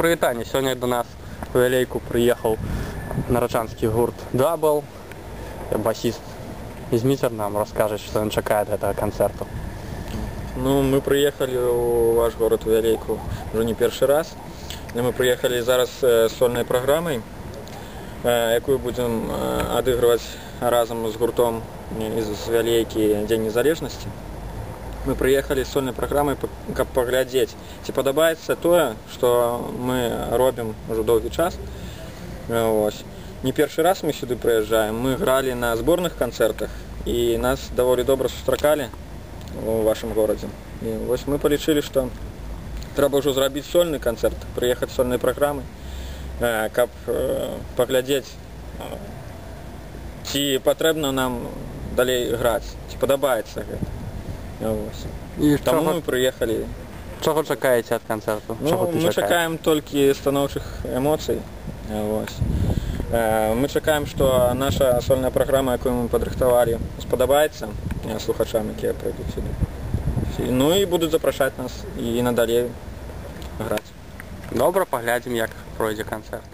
прывітанне сёння до нас у вялейку прыехаў нараджанскі гурт дабл басіст Зміцер нам раскажа што ён чакае ад гэтага канцэрту Ну, мы приехали у ваш город в Вялейку уже не перший раз. І Мы приехали зараз э, з сольною програмою, э, яку будемо э, адыгрываць разом з гуртом з Вялейкі Дзень незалежнасці. Мы приехали з сольнай праграмай, каб паглядзець, ці падабаецца тое, што мы робім уже доўгі час. Э, Вось. Не першы раз мы сюды прыязджаем. Мы гралі на зборных канцэртах і нас даволі добра сустракалі у вашым горадзе. І вось мы палічылі, што трэба ўжо зрабіць сольны канцэрт, прыехаць з сольнай праграмы, э, каб э, паглядзець, э, ці патрэбна нам далей граць, ці падабаецца гэта. Э, Вось. і Таму чаго, мы прыехалі. чаго чакаеце ад канцэрту Ну, Чаго ты мы чакаеш? чакаем толькі станоўчых эмоцый. Э, Вось. Э, Мы чакаем, што наша сольная праграма, якую мы падрыхтавалі, спадабаецца э, слухачам, якія прыйдуць сюды. Ну і будуць запрашаць нас і надалей граць. добра паглядзім як пройдзе канцэрт